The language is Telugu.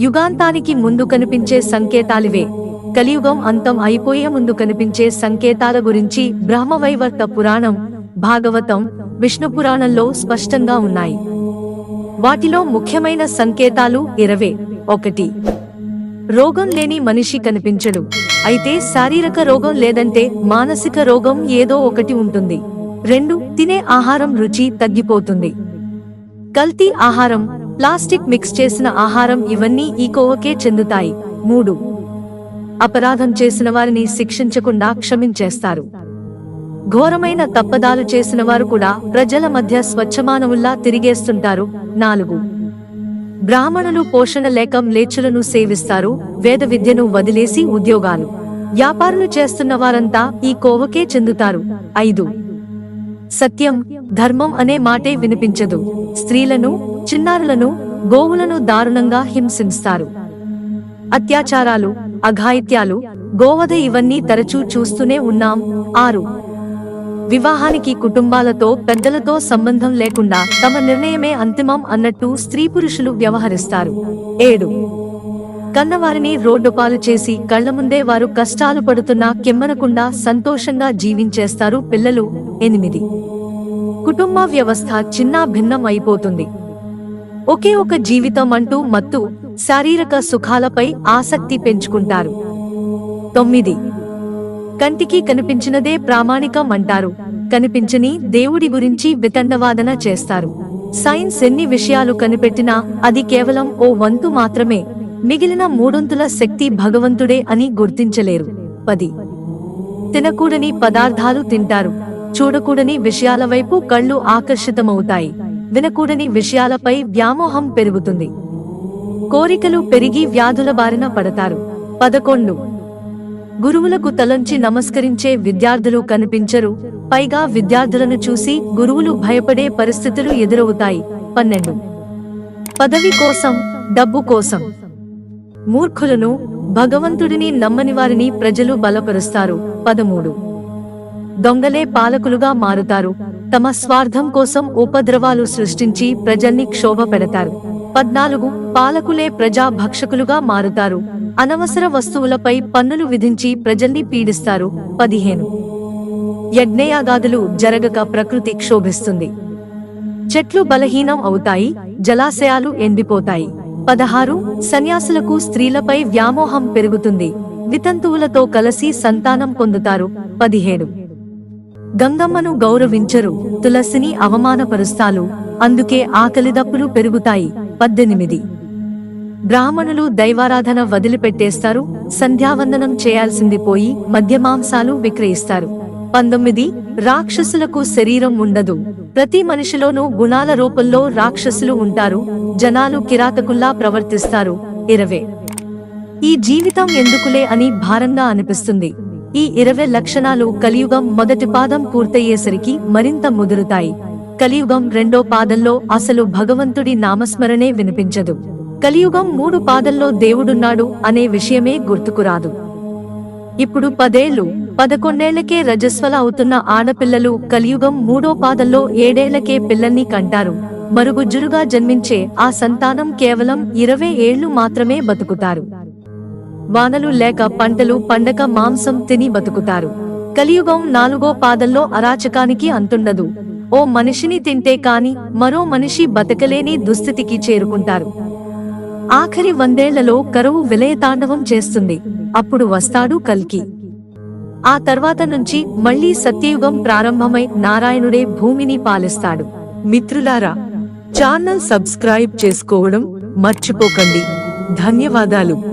యుగాంతానికి ముందు కనిపించే సంకేతాలివే. కలియుగం అంతం అయిపోయే ముందు కనిపించే సంకేతాల గురించి బ్రహ్మవైవర్త పురాణం భాగవతం విష్ణు పురాణంలో స్పష్టంగా ఉన్నాయి. వాటిలో ముఖ్యమైన సంకేతాలు ఇరవే ఒకటి. రోగం లేని మనిషి కనిపించడు. అయితే శారీరక రోగం లేదంటే మానసిక రోగం ఏదో ఒకటి ఉంటుంది. రెండు తినే ఆహారం రుచి తగ్గిపోతుంది. కల్తీ ఆహారం ప్లాస్టిక్ మిక్స్ చేసిన ఆహారం ఇవన్నీ ఈ కోవకే చెందుతాయి. మూడు. అపరాధం చేసిన వారిని శిక్షించకుండా క్షమించేస్తారు. ఘోరమైన తప్పదాలు చేసిన వారు కూడా ప్రజల మధ్య స్వచ్ఛమానవుల్లా తిరిగేస్తుంటారు. నాలుగు. బ్రాహ్మణులు పోషణ లేక లేచులను సేవిస్తారు. వేద విద్యను వదిలేసి ఉద్యోగాలు. వ్యాపారులు చేస్తున్న వారంతా ఈ కోవకే చెందుతారు. ఐదు. సత్యం ధర్మం అనే మాటే వినిపించదు. స్త్రీలను చిన్నారులను గోవులను దారుణంగా హింసిస్తారు. అత్యాచారాలు అఘాయిత్యాలు గోవధ ఇవన్నీ తరచూ చూస్తూనే ఉన్నాం. ఆరు. వివాహానికి కుటుంబాలతో పెద్దలతో సంబంధం లేకుండా తమ నిర్ణయమే అంతిమం అన్నట్టు స్త్రీ పురుషులు వ్యవహరిస్తారు. ఏడు. కన్నవారిని రోడ్డుపాలు చేసి కళ్ళ ముందే వారు కష్టాలు పడుతున్నా కెమ్మనకుండా సంతోషంగా జీవించేస్తారు పిల్లలు ఎనిమిది. కుటుంబ వ్యవస్థ చిన్న భిన్నం అయిపోతుంది. ఒకే ఒక జీవితం అంటూ మత్తు శారీరక సుఖాలపై ఆసక్తి పెంచుకుంటారు. తొమ్మిది. కంటికి కనిపించినదే ప్రామాణికం అంటారు. కనిపించని దేవుడి గురించి వితండవాదన చేస్తారు. సైన్స్ ఎన్ని విషయాలు కనిపెట్టినా అది కేవలం ఓ వంతు మాత్రమే. మిగిలిన మూడొంతుల శక్తి భగవంతుడే అని గుర్తించలేరు. పది. తినకూడని పదార్థాలు తింటారు. చూడకూడని విషయాల వైపు కళ్ళు ఆకర్షితమవుతాయి. వినకూడని విషయాలపై వ్యామోహం పెరుగుతుంది. కోరికలు పెరిగి వ్యాధుల బారిన పడతారు. పదకొండు. గురువులకు తలంచి నమస్కరించే విద్యార్థులు కనిపించరు. పైగా విద్యార్థులను చూసి గురువులు భయపడే పరిస్థితులు ఎదురవుతాయి. పన్నెండు. పదవి కోసం డబ్బు కోసం. మూర్ఖులను భగవంతుడిని నమ్మని వారిని ప్రజలు బలపరుస్తారు. పదమూడు. దొంగలే పాలకులుగా మారుతారు. తమ స్వార్థం కోసం ఉపద్రవాలు సృష్టించి ప్రజల్ని క్షోభ పెడతారు పద్నాలుగు పాలకులే ప్రజా భక్షకులుగా మారుతారు. అనవసర వస్తువులపై పన్నులు విధించి ప్రజల్ని పీడిస్తారు. పదిహేను యజ్ఞయాగాదులు జరగక ప్రకృతి క్షోభిస్తుంది. చెట్లు బలహీనం అవుతాయి జలాశయాలు ఎండిపోతాయి. పదహారు సన్యాసులకు స్త్రీలపై వ్యామోహం పెరుగుతుంది. వితంతువులతో కలిసి సంతానం పొందుతారు. పదిహేడు గంగమ్మను గౌరవించరు. తులసిని అవమానపరుస్తాలు. అందుకే ఆకలిదప్పులు పెరుగుతాయి. పద్దెనిమిది. బ్రాహ్మణులు దైవారాధన వదిలిపెట్టేస్తారు. సంధ్యావందనం చేయాల్సింది పోయి మద్యమాంసాలు విక్రయిస్తారు. పంతొమ్మిది. రాక్షసులకు శరీరం ఉండదు. ప్రతి మనిషిలోనూ గుణాల రూపంలో రాక్షసులు ఉంటారు. జనాలు కిరాతకుల్లా ప్రవర్తిస్తారు. ఇరవై. ఈ జీవితం ఎందుకులే అని భారంగా అనిపిస్తుంది. ఈ ఇరవై లక్షణాలు కలియుగం మొదటి పాదం పూర్తయ్యేసరికి మరింత ముదురుతాయి. కలియుగం రెండో పాదంలో అసలు భగవంతుడి నామస్మరణే వినిపించదు. కలియుగం మూడు పాదంలో దేవుడున్నాడు అనే విషయమే గుర్తుకురాదు ఇప్పుడు పదేళ్ళు పదకొండేళ్ళకే రజస్వల అవుతున్న ఆడపిల్లలు కలియుగం మూడో పాదంలో ఏడేళ్ళకే పిల్లల్ని కంటారు. మరుగుజ్జురుగా జన్మించే ఆ సంతానం కేవలం ఇరవై ఏళ్ళు మాత్రమే బతుకుతారు. వానలు లేక పంటలు పండక మాంసం తిని బతుకుతారు. కలియుగం నాలుగో పాదంలో అరాచకానికి అంతుండదు. ఓ మనిషిని తింటే కాని మరో మనిషి బతకలేని దుస్థితికి చేరుకుంటారు. ఆఖరి వందేళ్ళలో కరువు విలయతాండవం చేస్తుంది. అప్పుడు వస్తాడు కల్కి. ఆ తర్వాత నుంచి మళ్ళీ సత్యయుగం ప్రారంభమై నారాయణుడే భూమిని పాలిస్తాడు. మిత్రులారా ఛానల్ సబ్స్క్రైబ్ చేసుకోవడం మర్చిపోకండి. ధన్యవాదాలు.